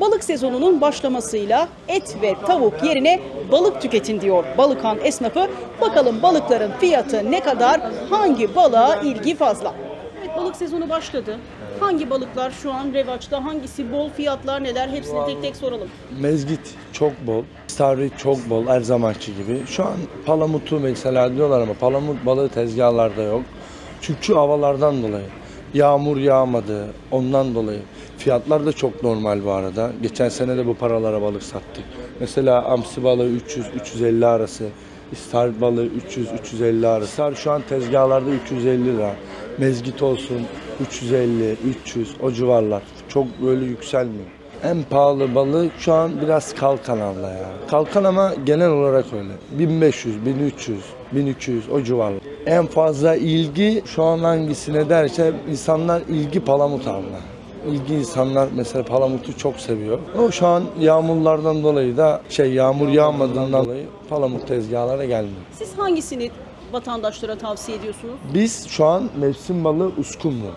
Balık sezonunun başlamasıyla et ve tavuk yerine balık tüketin diyor Balıkhan esnafı. Bakalım balıkların fiyatı ne kadar, hangi balığa ilgi fazla? Evet balık sezonu başladı. Hangi balıklar şu an revaçta, hangisi bol fiyatlar neler hepsini tek tek soralım. Mezgit çok bol, istavrit çok bol her zamanki gibi. Şu an palamutu mesela diyorlar ama palamut balığı tezgahlarda yok. Çünkü havalardan dolayı. Yağmur yağmadı ondan dolayı. Fiyatlar da çok normal bu arada. Geçen sene de bu paralara balık sattık. Mesela amsi balığı 300-350 arası. İstavrit balığı 300-350 arası. Şu an tezgahlarda 350 lira. Mezgit olsun 350, 300 o civarlar. Çok böyle yükselmiyor. En pahalı balık şu an biraz kalkan abla ya. Kalkan ama genel olarak öyle. 1500, 1300, 1200 o civarlar. En fazla ilgi şu an hangisine derse insanlar ilgi palamut abla. İlgi insanlar mesela palamutu çok seviyor. O şu an yağmurlardan dolayı da şey yağmur yağmadığından dolayı palamut tezgahlara gelmiyor. Siz hangisini vatandaşlara tavsiye ediyorsunuz? Biz şu an mevsim balığı uskumru.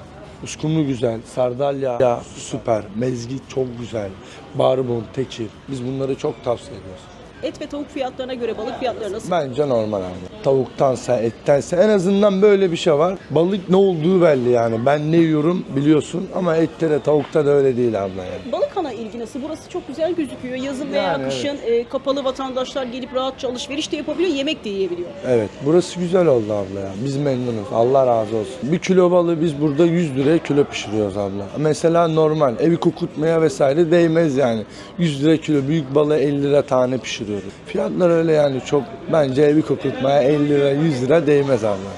Uskumru güzel, sardalya ya süper, mezgit çok güzel, barbun, tekir. Biz bunları çok tavsiye ediyoruz. Et ve tavuk fiyatlarına göre balık fiyatları nasıl? Bence normal abi. Tavuktansa, ettense en azından böyle bir şey var. Balık ne olduğu belli yani. Ben ne yiyorum biliyorsun ama ette de tavukta da öyle değil abla yani. Balıkhana ilgi nasıl? Burası çok güzel gözüküyor. Yazın veya Yani kışın e, kapalı vatandaşlar gelip rahatça alışveriş de yapabiliyor, yemek de yiyebiliyor. Evet burası güzel oldu abla ya. Biz memnunuz. Allah razı olsun. Bir kilo balığı biz burada 100 liraya kilo pişiriyoruz abla. Mesela normal evi kokutmaya vesaire değmez yani. 100 lira kilo büyük balığı 50 lira tane pişiriyoruz. Fiyatlar öyle yani çok bence evi kokutmaya 50 lira 100 lira değmez abla.